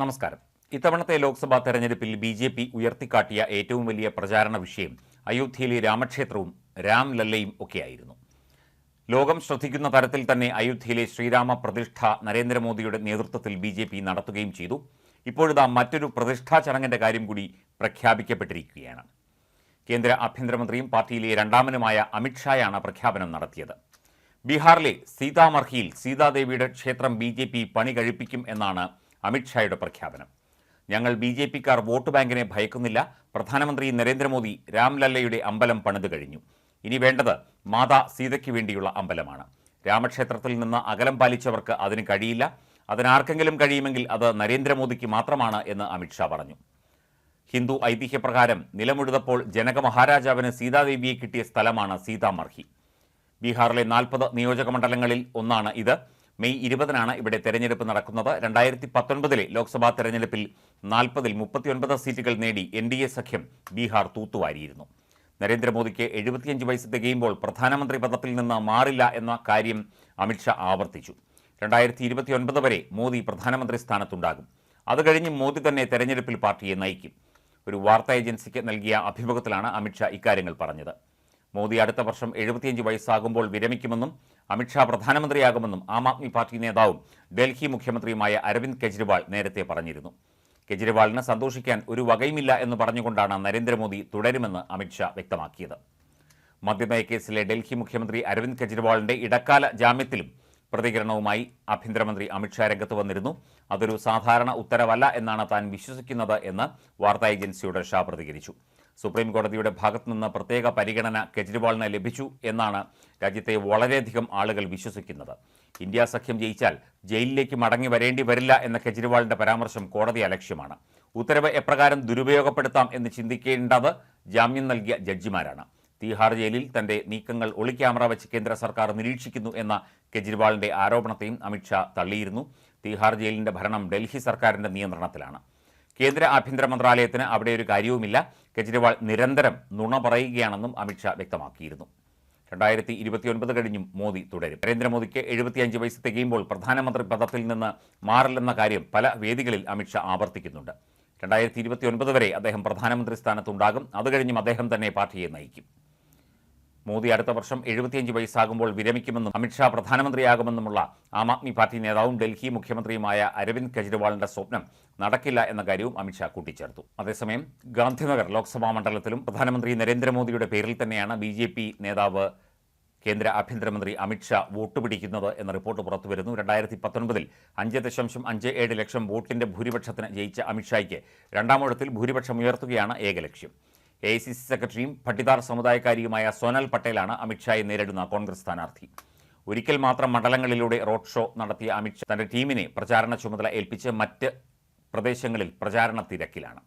നമസ്കാരം. ഇത്തവണത്തെ ലോക്സഭാ തെരഞ്ഞെടുപ്പിൽ ബി ജെ പി ഉയർത്തിക്കാട്ടിയ ഏറ്റവും വലിയ പ്രചാരണ വിഷയം അയോധ്യയിലെ രാമക്ഷേത്രവും രാംലല്ലയും ഒക്കെയായിരുന്നു. ലോകം ശ്രദ്ധിക്കുന്ന തരത്തിൽ തന്നെ അയോധ്യയിലെ ശ്രീരാമ പ്രതിഷ്ഠ നരേന്ദ്രമോദിയുടെ നേതൃത്വത്തിൽ ബി ജെ പി നടത്തുകയും ചെയ്തു. ഇപ്പോഴിതാ മറ്റൊരു പ്രതിഷ്ഠാ ചടങ്ങിന്റെ കാര്യം കൂടി പ്രഖ്യാപിക്കപ്പെട്ടിരിക്കുകയാണ്. കേന്ദ്ര ആഭ്യന്തരമന്ത്രിയും പാർട്ടിയിലെ രണ്ടാമനുമായ അമിത്ഷായാണ് പ്രഖ്യാപനം നടത്തിയത്. ബീഹാറിലെ സീതാമർഹിയിൽ സീതാദേവിയുടെ ക്ഷേത്രം ബി ജെ പി പണി കഴിപ്പിക്കും എന്നാണ് അമിത്ഷായുടെ പ്രഖ്യാപനം. ഞങ്ങൾ ബി ജെ പിക്കാർ വോട്ട് ബാങ്കിനെ ഭയക്കുന്നില്ല. പ്രധാനമന്ത്രി നരേന്ദ്രമോദി രാംലല്ലയുടെ അമ്പലം പണിതു കഴിഞ്ഞു. ഇനി വേണ്ടത് മാതാ സീതയ്ക്ക് വേണ്ടിയുള്ള അമ്പലമാണ്. രാമക്ഷേത്രത്തിൽ നിന്ന് അകലം പാലിച്ചവർക്ക് അതിന് കഴിയില്ല. അതിനാർക്കെങ്കിലും കഴിയുമെങ്കിൽ അത് നരേന്ദ്രമോദിക്ക് മാത്രമാണ് എന്ന് അമിത്ഷാ പറഞ്ഞു. ഹിന്ദു ഐതിഹ്യപ്രകാരം നിലമുഴുതപ്പോൾ ജനകമഹാരാജാവിന് സീതാദേവിയെ കിട്ടിയ സ്ഥലമാണ് സീതാമർഹി. ബീഹാറിലെ നാൽപ്പത് നിയോജക മണ്ഡലങ്ങളിൽ ഒന്നാണ് ഇത്. മെയ് ഇരുപതിനാണ് ഇവിടെ തെരഞ്ഞെടുപ്പ് നടക്കുന്നത്. രണ്ടായിരത്തി പത്തൊൻപതിലെ ലോക്സഭാ തെരഞ്ഞെടുപ്പിൽ നാൽപ്പതിൽ മുപ്പത്തിയൊൻപത് സീറ്റുകൾ നേടി എൻ ഡി എ സഖ്യം ബീഹാർ തൂത്തുവാരിയിരുന്നു. നരേന്ദ്രമോദിക്ക് എഴുപത്തിയഞ്ച് വയസ്സ് തികയുമ്പോൾ പ്രധാനമന്ത്രി പദത്തിൽ നിന്ന് മാറില്ല എന്ന കാര്യം അമിത്ഷാ ആവർത്തിച്ചു. രണ്ടായിരത്തി ഇരുപത്തിയൊൻപത് വരെ മോദി പ്രധാനമന്ത്രി സ്ഥാനത്തുണ്ടാകും. അത് കഴിഞ്ഞ് മോദി തന്നെ തെരഞ്ഞെടുപ്പിൽ പാർട്ടിയെ നയിക്കും. ഒരു വാർത്താ ഏജൻസിക്ക് നൽകിയ അഭിമുഖത്തിലാണ് അമിത്ഷാ ഇക്കാര്യങ്ങൾ പറഞ്ഞത്. മോദി അടുത്ത വർഷം എഴുപത്തിയഞ്ച് വയസ്സാകുമ്പോൾ വിരമിക്കുമെന്നും അമിത്ഷാ പ്രധാനമന്ത്രിയാകുമെന്നും ആം ആദ്മി പാർട്ടി നേതാവും ഡൽഹി മുഖ്യമന്ത്രിയുമായ അരവിന്ദ് കെജ്രിവാൾ നേരത്തെ പറഞ്ഞിരുന്നു. കെജ്രിവാളിന് സന്തോഷിക്കാൻ ഒരു വകയുമില്ല എന്ന് പറഞ്ഞുകൊണ്ടാണ് നരേന്ദ്രമോദി തുടരുമെന്ന് അമിത്ഷാ വ്യക്തമാക്കിയത്. മദ്യനയ കേസിലെ ഡൽഹി മുഖ്യമന്ത്രി അരവിന്ദ് കെജ്രിവാളിന്റെ ഇടക്കാല ജാമ്യത്തിലും പ്രതികരണവുമായി ആഭ്യന്തരമന്ത്രി അമിത്ഷാ രംഗത്ത് വന്നിരുന്നു. അതൊരു സാധാരണ ഉത്തരവല്ല എന്നാണ് താൻ വിശ്വസിക്കുന്നത് എന്ന് വാർത്താ ഏജൻസിയോട് ഷാ പ്രതികരിച്ചു. സുപ്രീം കോടതിയുടെ ഭാഗത്തുനിന്ന് പ്രത്യേക പരിഗണന കെജ്രിവാളിന് ലഭിച്ചു എന്നാണ് രാജ്യത്തെ വളരെയധികം ആളുകൾ വിശ്വസിക്കുന്നത്. ഇന്ത്യ സഖ്യം ജയിച്ചാൽ ജയിലിലേക്ക് മടങ്ങി വരേണ്ടി വരില്ല എന്ന കെജ്രിവാളിന്റെ പരാമർശം കോടതി അലക്ഷ്യമാണ്. ഉത്തരവ് എപ്രകാരം ദുരുപയോഗപ്പെടുത്താം എന്ന് ചിന്തിക്കേണ്ടത് ജാമ്യം നൽകിയ ജഡ്ജിമാരാണ്. തീഹാർ ജയിലിൽ തന്റെ നീക്കങ്ങൾ ഒളിക്യാമറ വെച്ച് കേന്ദ്ര സർക്കാർ നിരീക്ഷിക്കുന്നു എന്ന കെജ്രിവാളിന്റെ ആരോപണത്തെയും അമിത്ഷാ തള്ളിയിരുന്നു. തീഹാർ ജയിലിന്റെ ഭരണം ഡൽഹി സർക്കാരിന്റെ നിയന്ത്രണത്തിലാണ്. കേന്ദ്ര ആഭ്യന്തര മന്ത്രാലയത്തിന് അവിടെ ഒരു കാര്യവുമില്ല. കെജ്രിവാൾ നിരന്തരം നുണ പറയുകയാണെന്നും അമിത്ഷാ വ്യക്തമാക്കിയിരുന്നു. രണ്ടായിരത്തി ഇരുപത്തിയൊൻപത് കഴിഞ്ഞും മോദി തുടരും. നരേന്ദ്രമോദിക്ക് എഴുപത്തിയഞ്ച് വയസ്സ് തികയുമ്പോൾ പ്രധാനമന്ത്രി പദത്തിൽ നിന്ന് മാറില്ലെന്ന കാര്യം പല വേദികളിൽ അമിത്ഷാ ആവർത്തിക്കുന്നുണ്ട്. രണ്ടായിരത്തി ഇരുപത്തിയൊൻപത് വരെ അദ്ദേഹം പ്രധാനമന്ത്രി സ്ഥാനത്തുണ്ടാകും. അത് കഴിഞ്ഞും അദ്ദേഹം തന്നെ പാർട്ടിയെ നയിക്കും. മോദി അടുത്ത വർഷം എഴുപത്തിയഞ്ച് വയസ്സാകുമ്പോൾ വിരമിക്കുമെന്നും അമിത്ഷാ പ്രധാനമന്ത്രിയാകുമെന്നുമുള്ള ആം ആദ്മി പാർട്ടി നേതാവും ഡൽഹി മുഖ്യമന്ത്രിയുമായ അരവിന്ദ് കെജ്രിവാളിന്റെ സ്വപ്നം നടക്കില്ല എന്ന കാര്യവും അമിത്ഷാ കൂട്ടിച്ചേർത്തു. അതേസമയം ഗാന്ധിനഗർ ലോക്സഭാ മണ്ഡലത്തിലും പ്രധാനമന്ത്രി നരേന്ദ്രമോദിയുടെ പേരിൽ തന്നെയാണ് ബി നേതാവ് കേന്ദ്ര ആഭ്യന്തരമന്ത്രി അമിത്ഷാ വോട്ട് പിടിക്കുന്നത് എന്ന റിപ്പോർട്ട് പുറത്തുവരുന്നു. രണ്ടായിരത്തി പത്തൊൻപതിൽ അഞ്ച് ദശാംശം അഞ്ച് ഏഴ് ലക്ഷം വോട്ടിന്റെ ഭൂരിപക്ഷത്തിന് ജയിച്ച അമിത്ഷായ്ക്ക് രണ്ടാമൂഴത്തിൽ ഭൂരിപക്ഷം ഉയർത്തുകയാണ് ഏക ലക്ഷ്യം. എ ഐ സി സി സെക്രട്ടറിയും ഭട്ടിദാർ സമുദായക്കാരിയുമായ സോനൽ പട്ടേലാണ് അമിത്ഷായെ നേരിടുന്ന കോൺഗ്രസ് സ്ഥാനാർത്ഥി. ഒരിക്കൽ മാത്രം മണ്ഡലങ്ങളിലൂടെ റോഡ് ഷോ നടത്തിയ അമിത്ഷാ തന്റെ ടീമിനെ പ്രചാരണ ചുമതല ഏൽപ്പിച്ച് മറ്റ് പ്രദേശങ്ങളിൽ പ്രചാരണ തിരക്കിലാണ്.